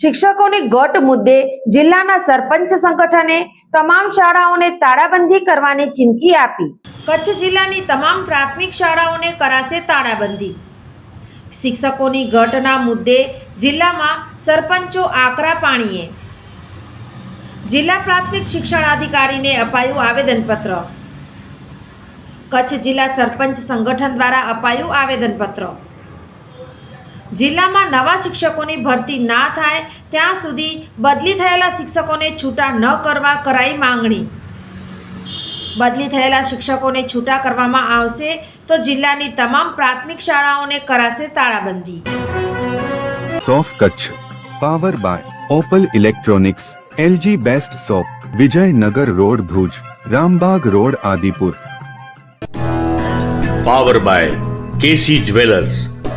શિક્ષકોની ગટ મુદ્દે જિલ્લાના સરપંચ સંગઠને તમામ શાળાઓને તાળાબંધી કરવાની ચીમકી આપી. કચ્છ જિલ્લાની તમામ પ્રાથમિક શાળાઓને કરાશે તાળાબંધી. શિક્ષકોની ગટના મુદ્દે જિલ્લામાં સરપંચો આકરા પાણીએ. જિલ્લા પ્રાથમિક શિક્ષણાધિકારીને અપાયું આવેદનપત્ર. કચ્છ જિલ્લા સરપંચ સંગઠન દ્વારા અપાયું આવેદનપત્ર. જિલ્લામાં નવા શિક્ષકોની ભરતી ના થાય ત્યાં સુધી બદલી થયેલા શિક્ષકોને છૂટા ન કરવા કરાઈ માંગણી. બદલી થયેલા શિક્ષકોને છૂટા કરવામાં આવશે તો જિલ્લાની તમામ પ્રાથમિક શાળાઓને કરાશે તાળાબંધી. સોફ Kutch power by Opal electronics LG best shop Vijaynagar road Bhuj Rambagh road Adipur. Power by KC jewellers.